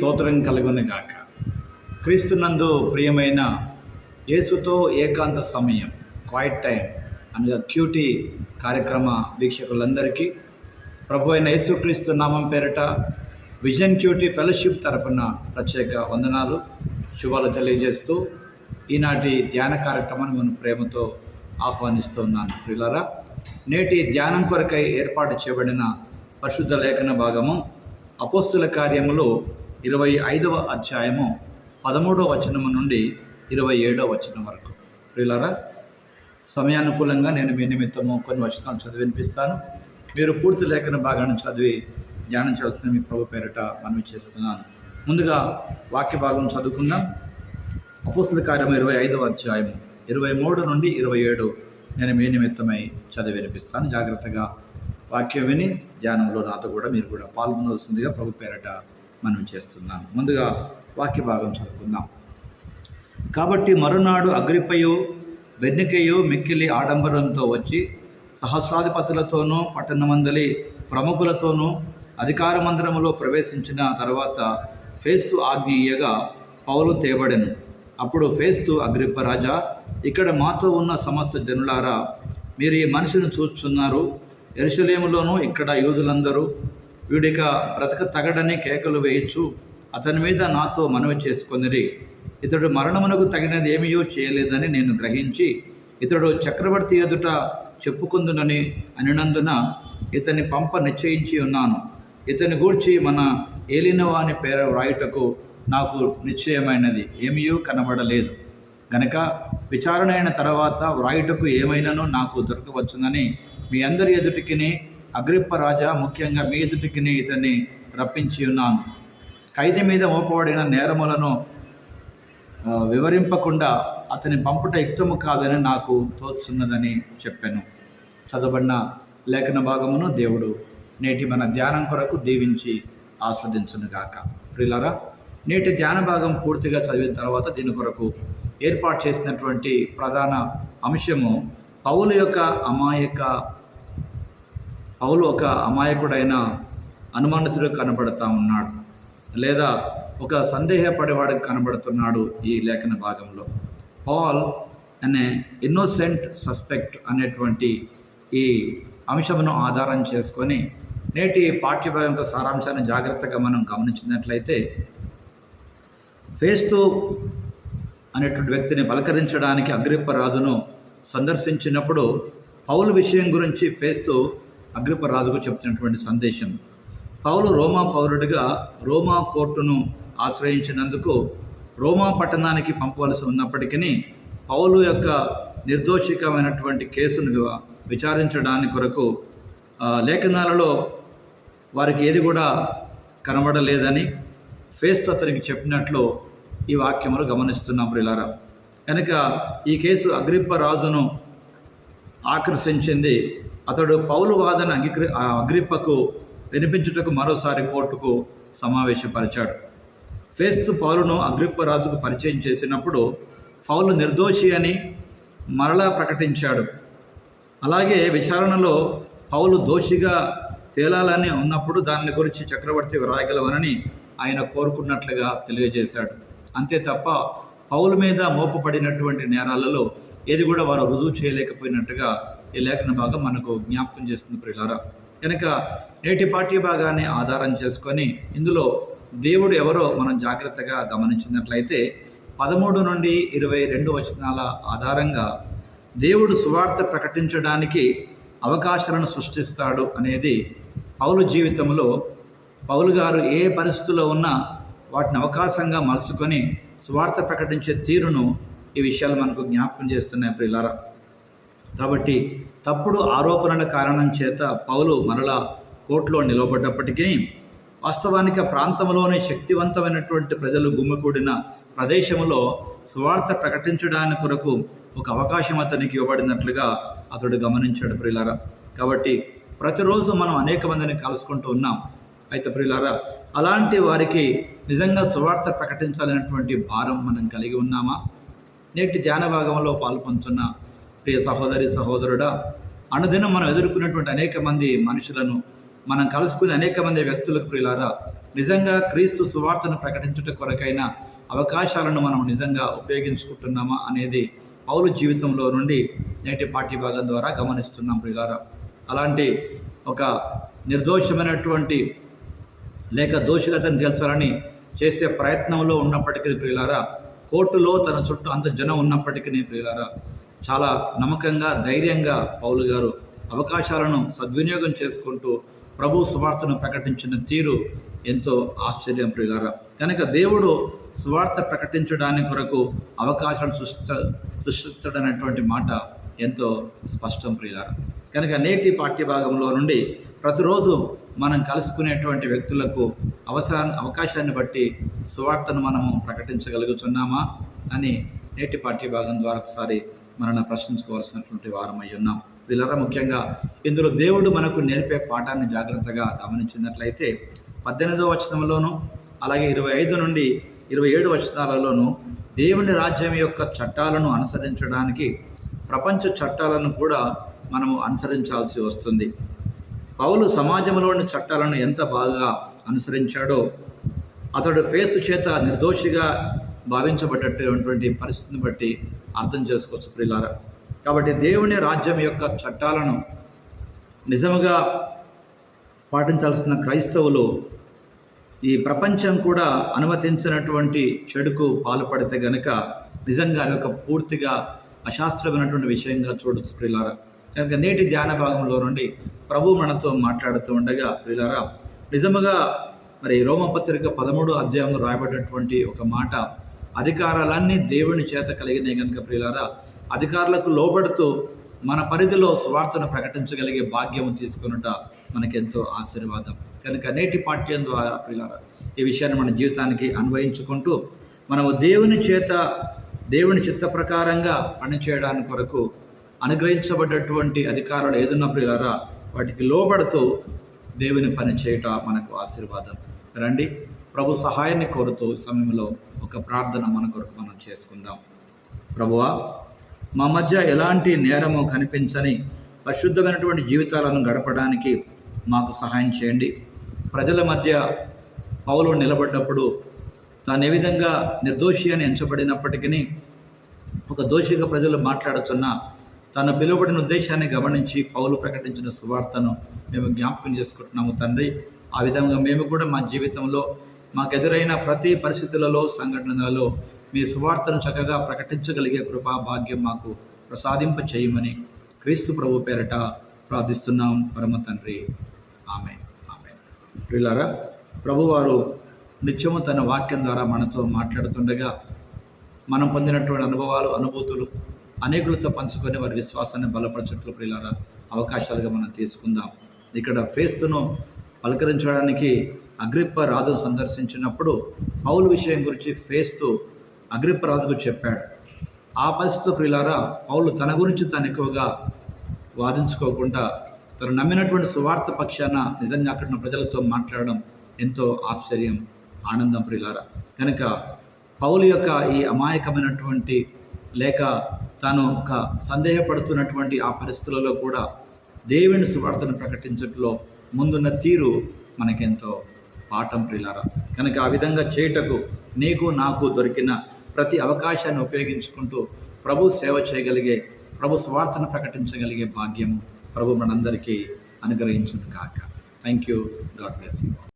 స్తోత్రం కలుగునుగాక క్రీస్తునందు ప్రియమైన యేసుతో ఏకాంత సమయం క్వైట్ టైం అనగా క్యూటీ కార్యక్రమ వీక్షకులందరికీ ప్రభు అయిన యేసుక్రీస్తు నామం పేరిట విజన్ క్యూటీ ఫెలోషిప్ తరఫున ప్రత్యేక వందనాలు శుభాలు తెలియజేస్తూ ఈనాటి ధ్యాన కార్యక్రమాన్ని మనం ప్రేమతో ఆహ్వానిస్తున్నాను ప్రియులరా నేటి ధ్యానం కొరకై ఏర్పాటు చేయబడిన పరిశుద్ధ లేఖన భాగము అపోస్తుల కార్యములో ఇరవై ఐదవ అధ్యాయము పదమూడవ వచనము నుండి ఇరవై ఏడవ వచనం వరకు. ప్రియులారా సమయానుకూలంగా నేను మీ నిమిత్తము కొన్ని వచనాలు చదివి వినిపిస్తాను. మీరు పూర్తి లేఖన భాగాన్ని చదివి ధ్యానం చేస్తున్న మీ ప్రభు పేరిట మనవి చేస్తున్నాను. ముందుగా వాక్య భాగం చదువుకుందాం. అపోస్తుల కార్యం ఇరవై ఐదవ అధ్యాయం ఇరవై మూడు నుండి ఇరవై ఏడు నేను మీ నిమిత్తమై చదివి వినిపిస్తాను. జాగ్రత్తగా వాక్యం విని ధ్యానంలో నాతో కూడా మీరు కూడా పాల్గొనవలసిందిగా ప్రభు పేరట మనం చేస్తున్నాం. ముందుగా వాక్య భాగం చదువుకుందాం. కాబట్టి మరునాడు అగ్రిపయో బెన్నికయో మిక్కిలి ఆడంబరంతో వచ్చి సహస్రాధిపతులతోనూ పట్టణమందలి ప్రముఖులతోనూ అధికార మందిరములో ప్రవేశించిన తర్వాత ఫేస్తు ఆజ్ఞ ఇయ్యగా పౌలు తేబడెను. అప్పుడు ఫేస్తు అగ్రిప్ప రాజా ఇక్కడ మాతో ఉన్న సమస్త జనులారా మీరు ఈ మనిషిని చూస్తున్నారు ఎరుసలేములోనూ ఇక్కడ యూదులందరూ వీడిక బ్రతక తగడని కేకలు వేయచ్చు అతని మీద నాతో మనవి చేసుకొనిరి. ఇతడు మరణమునకు తగినది ఏమీయో చేయలేదని నేను గ్రహించి ఇతడు చక్రవర్తి ఎదుట చెప్పుకుందునని అనినందున ఇతని పంప నిశ్చయించి ఉన్నాను. ఇతని గూర్చి మన ఏలినవాని పేర వ్రాయుటకు నాకు నిశ్చయమైనది ఏమీయూ కనబడలేదు. గనక విచారణ అయిన తర్వాత వ్రాయుటకు ఏమైనానో నాకు దొరకవచ్చునని మీ అందరి ఎదుటికిని అగ్రిప్ప రాజా ముఖ్యంగా మీ ఎదుటికిని ఇతన్ని రప్పించి ఉన్నాను. ఖైదీ మీద మోపబడిన నేరములను వివరింపకుండా అతని పంపుట యుక్తము కాదని నాకు తోచున్నదని చెప్పాను. చదవబడిన లేఖన భాగమును దేవుడు నేటి మన ధ్యానం కొరకు దీవించి ఆస్వాదించునుగాక. ప్రిలరా నేటి ధ్యాన భాగం పూర్తిగా చదివిన తర్వాత దీని కొరకు ఏర్పాటు చేసినటువంటి ప్రధాన అంశము పౌల యొక్క అమాయక పౌలు ఒక అమాయకుడైన అనుమానితుడు కనబడుతూ ఉన్నాడు లేదా ఒక సందేహపడేవాడు కనబడుతున్నాడు ఈ లేఖన భాగంలో. పాల్ అనే ఇన్నోసెంట్ సస్పెక్ట్ అనేటువంటి ఈ అంశమును ఆధారం చేసుకొని నేటి పాఠ్యభాగం యొక్క సారాంశాన్ని జాగ్రత్తగా మనం గమనించినట్లయితే ఫేస్తూ అనేటువంటి వ్యక్తిని పలకరించడానికి అగ్రిప్ప రాజును సందర్శించినప్పుడు పౌలు విషయం గురించి ఫేస్తూ అగ్రిప రాజుకు చెప్తున్నటువంటి సందేశం. పౌలు రోమా పౌరుడిగా రోమా కోర్టును ఆశ్రయించినందుకు రోమా పట్టణానికి పంపవలసి ఉన్నప్పటికీ పౌలు యొక్క నిర్దోషికమైనటువంటి కేసును విచారించడాని విచారించడానికి కొరకు లేఖనాలలో వారికి ఏది కూడా కనబడలేదని ఫేస్ అతనికి చెప్పినట్లు ఈ వాక్యములు గమనిస్తున్నాం ప్రిలారా కనుక ఈ కేసు అగ్రిప్ప రాజును ఆకర్షించింది అతడు పౌలు వాదన అంగీకరి అగ్రిప్పకు వినిపించుటకు మరోసారి కోర్టుకు సమావేశపరిచాడు. ఫేస్తు పౌలును అగ్రిప్ప రాజుకు పరిచయం చేసినప్పుడు పౌలు నిర్దోషి అని మరలా ప్రకటించాడు. అలాగే విచారణలో పౌలు దోషిగా తేలాలని ఉన్నప్పుడు దాని గురించి చక్రవర్తి వ్రాయగలవనని ఆయన కోరుకున్నట్లుగా తెలియజేశాడు. అంతే తప్ప పౌలు మీద మోపబడినటువంటి నేరాలలో ఏది కూడా వారు రుజువు చేయలేకపోయినట్టుగా ఈ లేఖన భాగం మనకు జ్ఞాపకం చేస్తుంది ప్రియులారా. కనుక నేటి పాఠ్యభాగాన్ని ఆధారం చేసుకొని ఇందులో దేవుడు ఎవరో మనం జాగ్రత్తగా గమనించినట్లయితే పదమూడు నుండి ఇరవై రెండు వచనాల ఆధారంగా దేవుడు సువార్త ప్రకటించడానికి అవకాశాలను సృష్టిస్తాడు అనేది పౌలు జీవితంలో పౌలు గారు ఏ పరిస్థితుల్లో ఉన్నా వాటిని అవకాశంగా మలుచుకొని సువార్త ప్రకటించే తీరును ఈ విషయాలు మనకు జ్ఞాపకం చేస్తున్నాయి ప్రియులారా. కాబట్టి తప్పుడు ఆరోపణల కారణం చేత పౌలు మరలా కోర్టులో నిలవబడ్డప్పటికీ వాస్తవానికి ప్రాంతంలోని శక్తివంతమైనటువంటి ప్రజలు గుమ్మికూడిన ప్రదేశంలో సువార్త ప్రకటించడానికి కొరకు ఒక అవకాశం అతనికి ఇవ్వబడినట్లుగా అతడు గమనించాడు ప్రియులారా. కాబట్టి ప్రతిరోజు మనం అనేక మందిని కలుసుకుంటూ ఉన్నాం. అయితే ప్రియులారా అలాంటి వారికి నిజంగా సువార్త ప్రకటించాలనేటువంటి భారం మనం కలిగి ఉన్నామా? నేటి ధ్యాన భాగంలో పాల్పొందుతున్న ప్రియ సహోదరి సహోదరుడా అనుదినం మనం ఎదుర్కొనేటువంటి అనేక మంది మనుషులను మనం కలుసుకునే అనేక మంది వ్యక్తులకు ప్రియులారా నిజంగా క్రీస్తు సువార్తను ప్రకటించుట కొరకైన అవకాశాలను మనం నిజంగా ఉపయోగించుకుంటున్నామా అనేది పౌరు జీవితంలో నుండి నేటి పాఠ్యభాగం ద్వారా గమనిస్తున్నాం ప్రియులారా. అలాంటి ఒక నిర్దోషమైనటువంటి లేక దోషిగతను తేల్చాలని చేసే ప్రయత్నంలో ఉన్నప్పటికీ ప్రియులారా కోర్టులో తన చుట్టూ అంత జనం ఉన్నప్పటికీ ప్రియులారా చాలా నమ్మకంగా ధైర్యంగా పౌలు గారు అవకాశాలను సద్వినియోగం చేసుకుంటూ ప్రభు సువార్తను ప్రకటించిన తీరు ఎంతో ఆశ్చర్యం ప్రియులారా. కనుక దేవుడు సువార్త ప్రకటించడానికి కొరకు అవకాశాలు సృష్టి సృష్టించడనేటువంటి మాట ఎంతో స్పష్టం ప్రియులారా. కనుక నేటి పాఠ్యభాగంలో నుండి ప్రతిరోజు మనం కలుసుకునేటువంటి వ్యక్తులకు అవసరా అవకాశాన్ని బట్టి సువార్తను మనము ప్రకటించగలుగుతున్నామా అని నేటి పాఠ్యభాగం ద్వారా ఒకసారి మనల్ని ప్రశ్నించుకోవాల్సినటువంటి వారమై ఉన్నాం. వీళ్ళరా ముఖ్యంగా ఇందులో దేవుడు మనకు నేర్పే పాఠాన్ని జాగ్రత్తగా గమనించినట్లయితే పద్దెనిమిదవ వచనంలోను అలాగే ఇరవై ఐదు నుండి ఇరవై ఏడు వచనాలలోనూ దేవుని రాజ్యం యొక్క చట్టాలను అనుసరించడానికి ప్రపంచ చట్టాలను కూడా మనము అనుసరించాల్సి వస్తుంది. పౌలు సమాజంలోని చట్టాలను ఎంత బాగా అనుసరించాడో అతడు ఫేస్ చేత నిర్దోషిగా భావించబడ్డటువంటి పరిస్థితిని బట్టి అర్థం చేసుకోవచ్చు ప్రియులారా కాబట్టి దేవుని రాజ్యం యొక్క చట్టాలను నిజముగా పాటించాల్సిన క్రైస్తవులు ఈ ప్రపంచం కూడా అనుమతించినటువంటి చెడుకు పాల్పడితే గనక నిజంగా అది ఒక పూర్తిగా అశాస్త్రమైనటువంటి విషయంగా చూడొచ్చు ప్రిలారా. కనుక నేటి ధ్యాన భాగంలో నుండి ప్రభు మనతో మాట్లాడుతూ ఉండగా ప్రిలారా నిజముగా మరి రోమపత్రిక పదమూడు అధ్యాయంలో రాయబడినటువంటి ఒక మాట అధికారాలన్నీ దేవుని చేత కలిగినాయి కనుక ప్రియులారా అధికారులకు లోబడుతూ మన పరిధిలో స్వార్థను ప్రకటించగలిగే భాగ్యం తీసుకున్నట మనకెంతో ఆశీర్వాదం. కనుక నేటి పాఠ్యం ద్వారా ప్రియులారా ఈ విషయాన్ని మన జీవితానికి అన్వయించుకుంటూ మనము దేవుని చేత దేవుని చిత్త ప్రకారంగా పనిచేయడానికి కొరకు అనుగ్రహించబడ్డటువంటి అధికారులు ఏదున్న ప్రియులారా వాటికి లోబడుతూ దేవుని పని చేయట మనకు ఆశీర్వాదం. రండి. ప్రభు సహాయాన్ని కోరుతూ సమయంలో ఒక ప్రార్థన మన కొరకు మనం చేసుకుందాం. ప్రభువా మా మధ్య ఎలాంటి నేరము కనిపించని పరిశుద్ధమైనటువంటి జీవితాలను గడపడానికి మాకు సహాయం చేయండి. ప్రజల మధ్య పౌలు నిలబడ్డప్పుడు తాను ఏ విధంగా నిర్దోషి అని ఎంచబడినప్పటికీ ఒక దోషిగా ప్రజలు మాట్లాడుతున్న తన పిలువబడిన ఉద్దేశాన్ని గమనించి పౌలు ప్రకటించిన సువార్తను మేము జ్ఞాపకం చేసుకుంటున్నాము తండ్రి. ఆ విధంగా మేము కూడా మా జీవితంలో మాకు ఎదురైన ప్రతి పరిస్థితులలో సంఘటనలలో మీ సువార్తను చక్కగా ప్రకటించగలిగే కృపా భాగ్యం మాకు ప్రసాదింప చేయమని క్రీస్తు ప్రభు పేరట ప్రార్థిస్తున్నాం. పరమ తండ్రి. ఆమె ఆమె ప్రిలారా ప్రభువారు నిత్యము తన వాక్యం ద్వారా మనతో మాట్లాడుతుండగా మనం పొందినటువంటి అనుభవాలు అనుభూతులు అనేకులతో పంచుకొని వారి విశ్వాసాన్ని బలపరచట్లు ప్రియులారా అవకాశాలుగా మనం తీసుకుందాం. ఇక్కడ ఫేస్తును పలకరించడానికి అగ్రిప్ప రాజు సందర్శించినప్పుడు పౌలు విషయం గురించి ఫేస్తూ అగ్రిప్ప రాజుకు చెప్పాడు. ఆ పరిస్థితి ప్రియులారా పౌలు తన గురించి తను ఎక్కువగా వాదించుకోకుండా తను నమ్మినటువంటి సువార్త పక్షాన నిజంగా అక్కడ ప్రజలతో మాట్లాడడం ఎంతో ఆశ్చర్యం ఆనందం ప్రియులారా. కనుక పౌలు యొక్క ఈ అమాయకమైనటువంటి లేక తాను ఒక సందేహపడుతున్నటువంటి ఆ పరిస్థితులలో కూడా దేవుని సువార్తను ప్రకటించట్లో ముందున్న తీరు మనకెంతో పాఠం ప్రిలారా కనుక ఆ విధంగా చేయుటకు నీకు నాకు దొరికిన ప్రతి అవకాశాన్ని ఉపయోగించుకుంటూ ప్రభు సేవ చేయగలిగే ప్రభు స్వార్థను ప్రకటించగలిగే భాగ్యము ప్రభు మనందరికీ అనుగ్రహించును కాక thank you God bless you